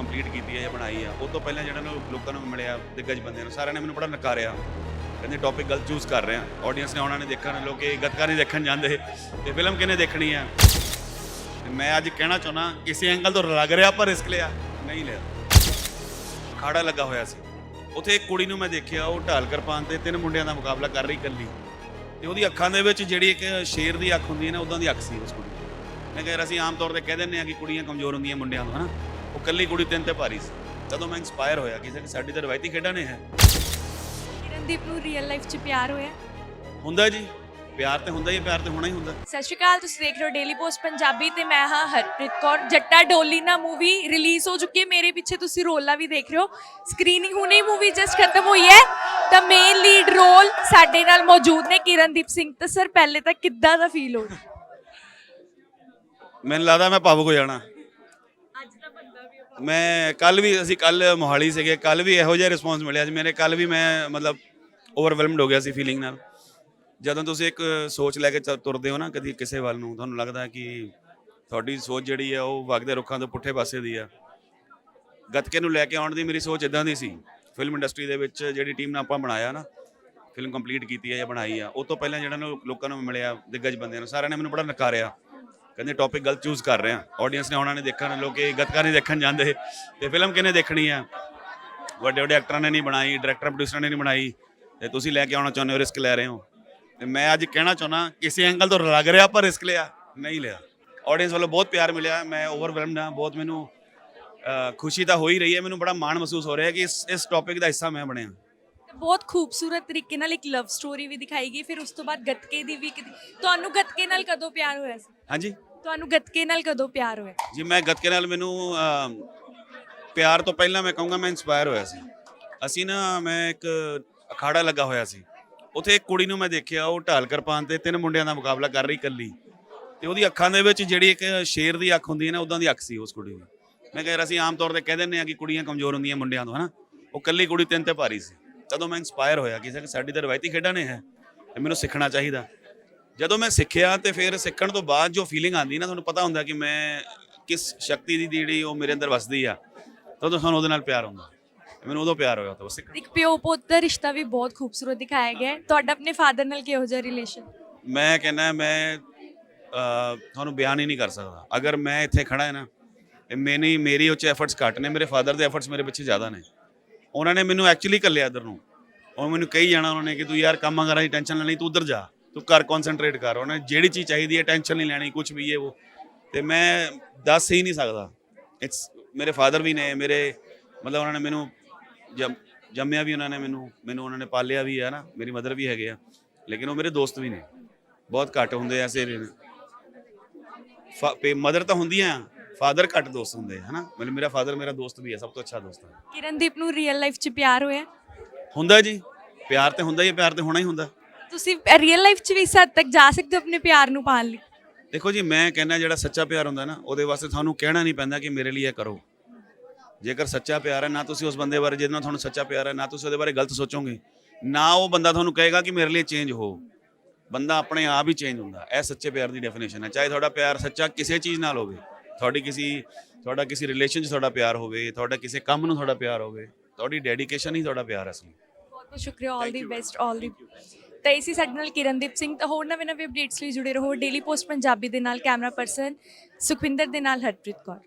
Complete ਕੀਤੀ ਹੈ ਜਾਂ ਬਣਾਈ ਆ, ਉਹ ਤੋਂ ਪਹਿਲਾਂ ਜਿਹੜਾ ਨੂੰ ਲੋਕਾਂ ਨੂੰ ਮਿਲਿਆ, ਦਿੱਗਜ ਬੰਦਿਆਂ ਨੂੰ, ਸਾਰਿਆਂ ਨੇ ਮੈਨੂੰ ਬੜਾ ਨਕਾਰਿਆ। ਕਹਿੰਦੇ ਟੌਪਿਕ ਗਲਤ ਚੂਜ਼ ਕਰ ਰਹੇ ਆ। ਆਡੀਅנס ਨੇ ਉਹਨਾਂ ਨੇ ਦੇਖਣ ਲੋਕੀ ਗੱਤਕਾ ਨਹੀਂ ਦੇਖਣ ਜਾਂਦੇ। ਤੇ ਫਿਲਮ ਕਿਹਨੇ ਦੇਖਣੀ ਆ? ਤੇ ਮੈਂ ਅੱਜ ਕਹਿਣਾ ਚਾਹੁੰਦਾ, ਕਿਸੇ ਐਂਗਲ ਤੋਂ ਲੱਗ ਰਿਹਾ ਪਰ ਰਿਸਕ ਲਿਆ? ਨਹੀਂ ਲਿਆ। ਖਾੜਾ ਲੱਗਾ ਹੋਇਆ ਸੀ। ਉੱਥੇ ਇੱਕ ਕੁੜੀ ਨੂੰ ਮੈਂ ਦੇਖਿਆ, ਉਹ ਢਾਲ ਕਿਰਪਾਨ ਤੇ ਤਿੰਨ ਮੁੰਡਿਆਂ ਦਾ ਮੁਕਾਬਲਾ ਕਰ ਰਹੀ ਇਕੱਲੀ। ਤੇ ਉਹਦੀ ਅੱਖਾਂ ਦੇ ਵਿੱਚ ਜਿਹੜੀ ਇੱਕ ਸ਼ੇਰ ਦੀ ਅੱਖ ਹੁੰਦੀ ਹੈ ਨਾ ਉਦਾਂ ਦੀ ਅੱਖ ਸੀ ਉਸ ਕੁੜੀ ਦੀ। ਮੈਂ ਕਿਹਾ ਅਸੀਂ ਆਮ ਤੌਰ ਤੇ ਕਹਿ ਦਿੰਦੇ ਆ ਕਿ ਕੁੜੀਆਂ ਕਮਜ਼ੋਰ ਹੁੰਦੀਆਂ ਮੁੰਡਿਆਂ ਤੋਂ ਹਨਾ? ਉਹ ਇਕੱਲੀ ਕੁੜੀ ਤਿੰਨ ਤੇ ਭਾਰੀ ਸੀ। ਤਦੋਂ ਮੈਂ ਇਨਸਪਾਇਰ ਹੋਇਆ ਕਿ ਸਾਡੀ ਤਾਂ ਰਵਾਇਤੀ ਖੇਡਾਂ ਨੇ ਹੈ ਕਿਰਨਦੀਪ ਨੂੰ ਰੀਅਲ ਲਾਈਫ 'ਚ ਪਿਆਰ ਹੋਇਆ? ਹੁੰਦਾ ਜੀ। ਪਿਆਰ ਤੇ ਹੁੰਦਾ ਹੀ ਪਿਆਰ ਤੇ ਹੋਣਾ ਹੀ ਹੁੰਦਾ। ਸਤਿ ਸ਼੍ਰੀ ਅਕਾਲ ਤੁਸੀਂ ਦੇਖ ਰਹੇ ਹੋ ਡੇਲੀ ਪੋਸਟ ਪੰਜਾਬੀ ਤੇ ਮੈਂ ਹਾਂ ਹਰਪ੍ਰੀਤ ਕੌਰ। ਜੱਟਾ ਡੋਲੀ ਨਾ ਮੂਵੀ ਰਿਲੀਜ਼ ਹੋ ਚੁੱਕੀ ਹੈ। ਮੇਰੇ ਪਿੱਛੇ ਤੁਸੀਂ ਰੋਲਾ ਵੀ ਦੇਖ ਰਹੇ ਹੋ। ਸਕਰੀਨਿੰਗ ਹੁਣੇ ਹੀ ਮੂਵੀ ਜਸਟ ਖਤਮ ਹੋਈ ਹੈ। ਤਾਂ ਮੇਨ ਲੀਡ ਰੋਲ ਸਾਡੇ ਨਾਲ ਮੌਜੂਦ ਨੇ ਕਿਰਨਦੀਪ ਸਿੰਘ। ਤਾਂ ਸਰ ਪਹਿਲੇ ਤਾਂ ਕਿੱਦਾਂ ਦਾ ਫੀਲ ਹੋ? ਮੈਨੂੰ ਲੱਗਦਾ ਮੈਂ ਭਾਵੁਕ ਹੋ ਜਾਣਾ। ਮੈਂ ਕੱਲ ਵੀ, ਅਸੀਂ ਕੱਲ ਮੋਹਾਲੀ ਸੀਗੇ ਕੱਲ ਵੀ ਇਹੋ ਜਿਹਾ ਰਿਸਪੌਂਸ ਮਿਲਿਆ ਜੀ ਮੇਰੇ ਕੱਲ ਵੀ ਮੈਂ ਮਤਲਬ ਓਵਰਵੈਲਮਡ ਹੋ ਗਿਆ ਸੀ ਫੀਲਿੰਗ ਨਾਲ। ਜਦੋਂ ਤੁਸੀਂ ਇੱਕ ਸੋਚ ਲੈ ਕੇ ਤੁਰਦੇ ਹੋ ਨਾ ਕਦੀ ਕਿਸੇ ਵੱਲ ਨੂੰ, ਤੁਹਾਨੂੰ ਲੱਗਦਾ ਕਿ ਤੁਹਾਡੀ ਸੋਚ ਜਿਹੜੀ ਹੈ ਉਹ ਵਗਦੇ ਰੁੱਖਾਂ ਤੋਂ ਪੁੱਠੇ ਪਾਸੇ ਦੀ ਆ। ਗੱਤਕੇ ਨੂੰ ਲੈ ਕੇ ਆਉਣ ਦੀ ਮੇਰੀ ਸੋਚ ਇਦਾਂ ਦੀ ਸੀ। ਫਿਲਮ ਇੰਡਸਟਰੀ ਦੇ ਵਿੱਚ ਜਿਹੜੀ ਟੀਮ ਨਾਲ ਆਪਾਂ ਬਣਾਇਆ ਨਾ ਫਿਲਮ ਕੰਪਲੀਟ ਕੀਤੀ ਹੈ ਜਾਂ ਬਣਾਈ ਆ, ਉਹ ਤੋਂ ਪਹਿਲਾਂ ਜਿਹੜਾ ਨੂੰ ਲੋਕਾਂ ਨੂੰ ਮਿਲਿਆ, ਦਿੱਗਜ ਬੰਦਿਆਂ ਨੂੰ, ਸਾਰਿਆਂ ਨੇ ਮੈਨੂੰ ਬੜਾ ਨਕਾਰਿਆ। ਕਹਿੰਦੇ ਟੌਪਿਕ ਗਲਤ ਚੂਜ਼ ਕਰ ਰਹੇ ਆ ਆਡੀਅנס ਨੇ ਉਹਨਾਂ ਨੇ ਦੇਖਣ, ਲੋਕੇ ਗਤਕਾ ਨਹੀਂ ਦੇਖਣ ਜਾਂਦੇ। ਤੇ ਫਿਲਮ ਕਿਨੇ ਦੇਖਣੀ ਆ? ਵੱਡੇ ਵੱਡੇ ਐਕਟਰਾਂ ਨੇ ਨਹੀਂ ਬਣਾਈ ਡਾਇਰੈਕਟਰ ਪ੍ਰੋਡਿਊਸਰਾਂ ਨੇ ਨਹੀਂ ਬਣਾਈ। ਤੇ ਤੁਸੀਂ ਲੈ ਕੇ ਆਉਣਾ ਚਾਹੁੰਦੇ ਹੋ ਰਿਸਕ ਲੈ ਰਹੇ ਹੋ। ਤੇ ਮੈਂ ਅੱਜ ਕਹਿਣਾ ਚਾਹੁੰਦਾ, ਕਿਸੇ ਐਂਗਲ ਤੋਂ ਲੱਗ ਰਿਹਾ ਪਰ ਰਿਸਕ ਲਿਆ, ਨਹੀਂ ਲਿਆ। ਆਡੀਅנס ਵੱਲੋਂ ਬਹੁਤ ਪਿਆਰ ਮਿਲਿਆ, ਮੈਂ ਓਵਰਵੈਲਮਡ ਹਾਂ, ਬਹੁਤ ਮੈਨੂੰ ਖੁਸ਼ੀ ਤਾਂ ਹੋ ਹੀ ਰਹੀ ਹੈ। ਮੈਨੂੰ ਬੜਾ ਮਾਣ ਮਹਿਸੂਸ ਹੋ ਰਿਹਾ ਕਿ ਇਸ ਇਸ ਟੌਪਿਕ ਦਾ ਹਿੱਸਾ ਮੈਂ ਬਣਿਆ। ਬਹੁਤ ਖੂਬਸੂਰਤ ਤਰੀਕੇ ਨਾਲ ਇੱਕ ਲਵ ਸਟੋਰੀ ਵੀ ਦਿਖਾਈ ਗਈ ਫਿਰ ਉਸ ਤੋਂ ਬਾਅਦ ਗੱਤਕੇ ਦੀ ਵੀ ਕਿਤੇ- ਤੁਹਾਨੂੰ ਗੱਤਕੇ ਨਾਲ ਕਦੋਂ ਪਿਆਰ ਹੋਇਆ ਸੀ? ਹਾਂਜੀ। ਤੁਹਾਨੂੰ ਗੱਤਕੇ ਨਾਲ ਕਦੋਂ ਪਿਆਰ ਹੋਇਆ? ਜੀ ਮੈਂ ਗੱਤਕੇ ਨਾਲ ਮੈਨੂੰ ਅਮ, ਪਿਆਰ ਤੋਂ ਪਹਿਲਾਂ ਮੈਂ ਕਹੂੰਗਾ ਮੈਂ ਇਨਸਪਾਇਰ ਹੋਇਆ ਸੀ। ਅਸੀਂ ਨਾ ਮੈਂ ਇੱਕ ਅਖਾੜਾ ਲੱਗਾ ਹੋਇਆ ਸੀ। ਉੱਥੇ ਇੱਕ ਕੁੜੀ ਨੂੰ ਮੈਂ ਦੇਖਿਆ ਉਹ ਢਾਲ ਕਿਰਪਾਨ ਤੇ ਤਿੰਨ ਮੁੰਡਿਆਂ ਦਾ ਮੁਕਾਬਲਾ ਕਰ ਰਹੀ ਇਕੱਲੀ। ਤੇ ਉਹਦੀ ਅੱਖਾਂ ਦੇ ਵਿੱਚ ਜਿਹੜੀ ਇੱਕ ਸ਼ੇਰ ਦੀ ਅੱਖ ਹੁੰਦੀ ਹੈ ਨਾ ਉਦਾਂ ਦੀ ਅੱਖ ਸੀ ਉਸ ਕੁੜੀ ਦੀ। ਮੈਂ ਕਿਹਾ ਯਾਰ ਅਸੀਂ ਆਮ ਤੌਰ ਤੇ ਕਹਿ ਦਿੰਦੇ ਆ ਕਿ ਕੁੜੀਆਂ ਕਮਜ਼ੋਰ ਹੁੰਦੀਆਂ ਮੁੰਡਿਆਂ ਤੋਂ ਹਨਾ? ਉਹ ਇਕੱਲੀ ਕੁੜੀ ਤਿੰਨ ਤੇ ਭਾਰੀ ਸੀ। ਤਦੋਂ ਮੈਂ ਇਨਸਪਾਇਰ ਹੋਇਆ ਕਿ ਸਾਡੀ ਤਾਂ ਰਵਾਇਤੀ ਖੇਡਾਂ ਨੇ ਹੈ ਤੇ ਮੈਨੂੰ ਸਿੱਖਣਾ ਚਾਹੀਦਾ। ਜਦੋਂ ਮੈਂ ਸਿੱਖਿਆ ਤੇ ਫਿਰ ਸਿੱਖਣ ਤੋਂ ਬਾਅਦ ਜੋ ਫੀਲਿੰਗ ਆਉਂਦੀ ਨਾ ਤੁਹਾਨੂੰ ਪਤਾ ਹੁੰਦਾ ਕਿ ਮੈਂ ਕਿਸ ਸ਼ਕਤੀ ਦੀ ਜਿਹੜੀ ਉਹ ਮੇਰੇ ਅੰਦਰ ਵਸਦੀ ਆ ਤਦੋਂ ਸਾਨੂੰ ਉਹਦੇ ਨਾਲ ਪਿਆਰ ਹੁੰਦਾ। ਤੇ ਮੈਨੂੰ ਉਦੋਂ ਪਿਆਰ ਹੋਇਆ ਤਾਂ ਬਸ ਇੱਕ ਪਿਓ ਪੁੱਤ ਦਾ ਰਿਸ਼ਤਾ ਵੀ ਬਹੁਤ ਖੂਬਸੂਰਤ ਦਿਖਾਇਆ ਗਿਆ ਤੁਹਾਡਾ ਆਪਣੇ ਫਾਦਰ ਨਾਲ ਕਿਹੋ ਜਿਹਾ ਰਿਲੇਸ਼ਨ ਮੈਂ ਕਹਿੰਦਾ ਮੈਂ ਤੁਹਾਨੂੰ ਬਿਆਨ ਹੀ ਨਹੀਂ ਕਰ ਸਕਦਾ। ਅਗਰ ਮੈਂ ਇੱਥੇ ਖੜਾ ਹੈ ਨਾ ਤੇ ਮੈਨੀ ਮੇਰੀ ਉੱਚ ਐਫਰਟਸ ਘੱਟ ਨੇ ਮੇਰੇ ਫਾਦਰ ਦੇ ਐਫਰਟਸ ਮੇਰੇ ਪਿੱਛੇ ਜ਼ਿਆਦਾ ਨੇ। ਉਹਨਾਂ ਨੇ ਮੈਨੂੰ ਐਕਚੁਅਲੀ ਕੱਲਿਆ ਇਧਰ ਨੂੰ। ਉਹ ਮੈਨੂੰ ਕਹੀ ਜਾਣਾ ਉਹਨਾਂ ਨੇ ਕਿ ਤੂੰ ਯਾਰ ਕੰਮਾਂ ਕਰਾਂ ਦੀ ਟੈਨਸ਼ਨ ਲੈਣੀ ਤੂੰ ਉਧਰ ਜਾ। ਤੂੰ ਘਰ ਕਨਸੈਂਟਰੇਟ ਕਰ। ਉਹਨਾਂ ਨੇ ਜਿਹੜੀ ਚੀਜ਼ ਚਾਹੀਦੀ ਹੈ ਟੈਨਸ਼ਨ ਨਹੀਂ ਲੈਣੀ ਕੁਝ ਵੀ ਇਹ ਉਹ। ਤੇ ਮੈਂ ਦੱਸ ਹੀ ਨਹੀਂ ਸਕਦਾ। ਇਟਸ ਮੇਰੇ ਫਾਦਰ ਵੀ ਨੇ, ਮੇਰੇ ਮਤਲਬ ਉਹਨਾਂ ਨੇ ਮੈਨੂੰ ਜਮ, ਜੰਮਿਆ ਵੀ ਉਹਨਾਂ ਨੇ ਮੈਨੂੰ ਮੈਨੂੰ ਉਹਨਾਂ ਨੇ ਪਾਲਿਆ ਵੀ ਹੈ ਨਾ। ਮੇਰੀ ਮਦਰ ਵੀ ਹੈਗੇ ਆ। ਲੇਕਿਨ ਉਹ ਮੇਰੇ ਦੋਸਤ ਵੀ ਨੇ। ਬਹੁਤ ਘੱਟ ਹੁੰਦੇ ਐਸੇ ਮਦਰ ਤਾਂ ਹੁੰਦੀਆਂ ਫਾਦਰ ਘੱਟ ਦੋਸਤ ਹੁੰਦੇ ਹਨਾ? ਮਤਲਬ ਮੇਰਾ ਫਾਦਰ ਮੇਰਾ ਦੋਸਤ ਵੀ ਹੈ ਸਭ ਤੋਂ ਅੱਛਾ ਦੋਸਤ ਹੈ। ਕਿਰਨਦੀਪ ਨੂੰ ਰੀਅਲ ਲਾਈਫ 'ਚ ਪਿਆਰ ਹੋਇਆ? ਹੁੰਦਾ ਜੀ ਪਿਆਰ ਤੇ ਹੁੰਦਾ ਹੀ ਹੈ, ਪਿਆਰ ਤੇ ਹੋਣਾ ਹੀ ਹੁੰਦਾ। ਤੁਸੀਂ ਰੀਅਲ ਲਾਈਫ 'ਚ ਵੀ ਇਸ ਹੱਦ ਤੱਕ ਜਾ ਸਕਦੇ ਹੋ ਆਪਣੇ ਪਿਆਰ ਨੂੰ ਪਾਣ ਲਈ? ਦੇਖੋ ਜੀ ਮੈਂ ਕਹਿੰਦਾ ਜਿਹੜਾ ਸੱਚਾ ਪਿਆਰ ਹੁੰਦਾ ਨਾ ਉਹਦੇ ਵਾਸਤੇ ਤੁਹਾਨੂੰ ਕਹਿਣਾ ਨਹੀਂ ਪੈਂਦਾ ਕਿ ਮੇਰੇ ਲਈ ਇਹ ਕਰੋ। ਜੇਕਰ ਸੱਚਾ ਪਿਆਰ ਹੈ ਨਾ ਤੁਸੀਂ ਉਸ ਬੰਦੇ ਬਾਰੇ ਜਿਹਦੇ ਨਾਲ ਤੁਹਾਨੂੰ ਸੱਚਾ ਪਿਆਰ ਹੈ ਨਾ ਤੁਸੀਂ ਉਹਦੇ ਬਾਰੇ ਗਲਤ ਸੋਚੋਗੇ ਨਾ ਉਹ ਬੰਦਾ ਤੁਹਾਨੂੰ ਕਹੇਗਾ ਕਿ ਮੇਰੇ ਲਈ ਚੇਂਜ ਹੋ। ਬੰਦਾ ਆਪਣੇ ਆਪ ਹੀ ਚੇਂਜ ਹੁੰਦਾ ਇਹ ਸੱਚੇ ਪਿਆਰ ਦੀ ਡੈਫੀਨੇਸ਼ਨ ਹੈ। ਚਾਹੇ ਤੁਹਾਡਾ ਪਿਆਰ ਸੱਚਾ ਕਿਸੇ ਚੀਜ਼ ਨਾਲ ਹੋਵੇ। ਤੁਹਾਡੀ ਕਿਸੇ ਤੁਹਾਡਾ ਕਿਸੇ ਰਿਲੇਸ਼ਨ 'ਚ ਤੁਹਾਡਾ ਪਿਆਰ ਹੋਵੇ ਤੁਹਾਡਾ ਕਿਸੇ ਕੰਮ ਨੂੰ ਤੁਹਾਡਾ ਪਿਆਰ ਹੋਵੇ ਤੁਹਾਡੀ ਡੈਡੀਕੇਸ਼ਨ ਹੀ ਤੁਹਾਡਾ ਪਿਆਰ ਹੈ ਅਸਲੀ ਬਹੁਤ ਬਹੁਤ ਸ਼ੁਕਰੀਆ ਆਲ ਦੀ ਬੈਸਟ ਆਲ ਦੀ ਤਾਂ ਇਸੀ ਸਾਡੇ ਨਾਲ ਕਿਰਨਦੀਪ ਸਿੰਘ ਤਾਂ ਹੋਰ ਨਵੇਂ ਨਵੇਂ ਅਪਡੇਟਸ ਲਈ ਜੁੜੇ ਰਹੋ ਡੇਲੀ ਪੋਸਟ ਪੰਜਾਬੀ ਦੇ ਨਾਲ ਕੈਮਰਾ ਪਰਸਨ ਸੁਖਵਿੰਦਰ ਦੇ ਨਾਲ ਹਰਪ੍ਰੀਤ ਕੌਰ।